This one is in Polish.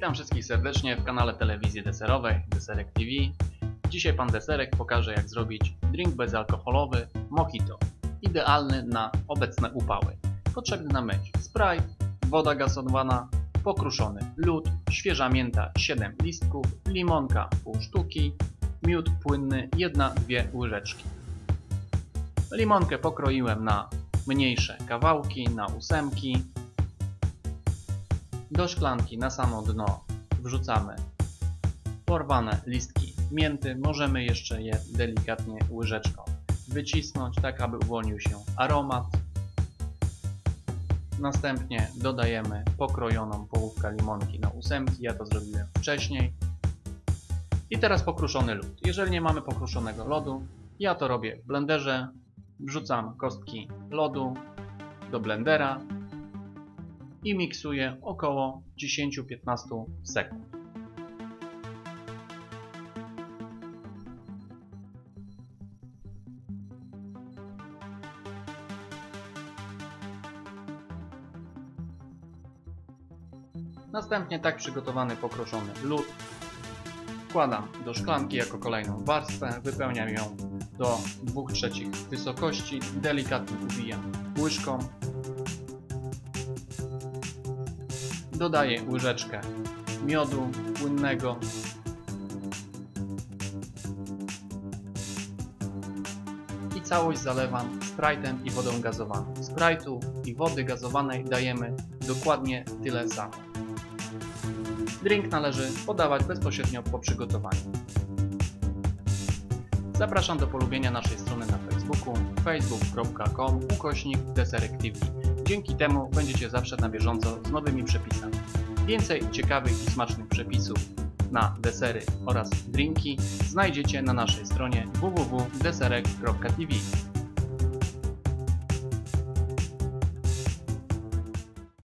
Witam wszystkich serdecznie w kanale telewizji deserowej Deserek TV. Dzisiaj pan Deserek pokaże jak zrobić drink bezalkoholowy Mojito. Idealny na obecne upały. Potrzebny nam będzie Sprite, woda gazowana, pokruszony lód, świeża mięta 7 listków, limonka pół sztuki, miód płynny 1-2 łyżeczki. Limonkę pokroiłem na mniejsze kawałki, na ósemki. Do szklanki na samo dno wrzucamy porwane listki mięty. Możemy jeszcze je delikatnie łyżeczką wycisnąć, tak aby uwolnił się aromat. Następnie dodajemy pokrojoną połówkę limonki na ósemki. Ja to zrobiłem wcześniej. I teraz pokruszony lód. Jeżeli nie mamy pokruszonego lodu, ja to robię w blenderze. Wrzucam kostki lodu do blendera i miksuję około 10-15 sekund. Następnie tak przygotowany pokroszony lód wkładam do szklanki jako kolejną warstwę, wypełniam ją do 2 trzecich wysokości, delikatnie uwijam łyżką. Dodaję łyżeczkę miodu płynnego. I całość zalewam Sprite'em i wodą gazowaną. Sprite'u i wody gazowanej dajemy dokładnie tyle samo. Drink należy podawać bezpośrednio po przygotowaniu. Zapraszam do polubienia naszej strony na Facebooku facebook.com ukośnik Deserek TV. Dzięki temu będziecie zawsze na bieżąco z nowymi przepisami. Więcej ciekawych i smacznych przepisów na desery oraz drinki znajdziecie na naszej stronie www.deserek.tv.